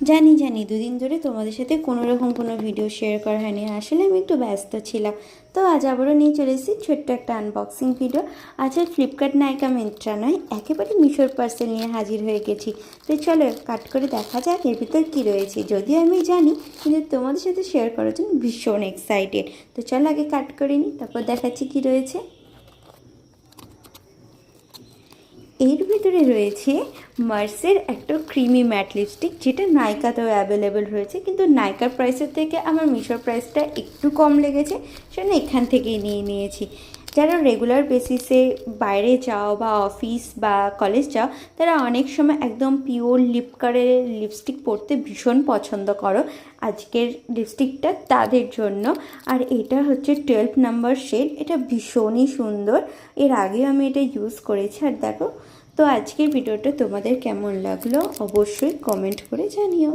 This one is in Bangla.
জানি জানি, দুদিন ধরে তোমাদের সাথে কোনো রকম কোনো ভিডিও শেয়ার করা হয়নি। আসলে আমি একটু ব্যস্ত ছিলাম। তো আজ আবারও নিয়ে চলে এসেছি ছোট্ট একটা আনবক্সিং ভিডিও আর ফ্লিপকার্ট নায়িকা মিন্ত্রা নয়, একেবারে মিশোর পার্সেল নিয়ে হাজির হয়ে গেছি। তো চলো কাট করে দেখা যাক এর ভিতর কী রয়েছে। যদিও আমি জানি, কিন্তু তোমাদের সাথে শেয়ার করার জন্য ভীষণ এক্সাইটেড তো চলো, আগে কাট করে নিই, তারপর দেখাচ্ছি কী রয়েছে। এর ভিতরে রয়েছে মার্সের একটা ক্রিমি ম্যাট লিপস্টিক যেটা নাইকাতেও অ্যাভেলেবেল রয়েছে, কিন্তু নাইকার প্রাইসের থেকে আমার মিশোর প্রাইসটা একটু কম লেগেছে সেটা এখান থেকেই নিয়ে নিয়েছি। যারা রেগুলার বেসিসে বাইরে যাও বা অফিস বা কলেজ যাও, তারা অনেক সময় একদম পিওর লিপ কারের লিপস্টিক পরতে ভীষণ পছন্দ করো। আজকের লিপস্টিকটা তাদের জন্য। আর এটা হচ্ছে টুয়েলভ নাম্বার শেড এটা ভীষণই সুন্দর। এর আগেও আমি এটা ইউজ করেছি, আর দেখো, তো আজকের ভিডিওটা তোমাদের কেমন লাগল অবশ্যই কমেন্ট করে জানিও।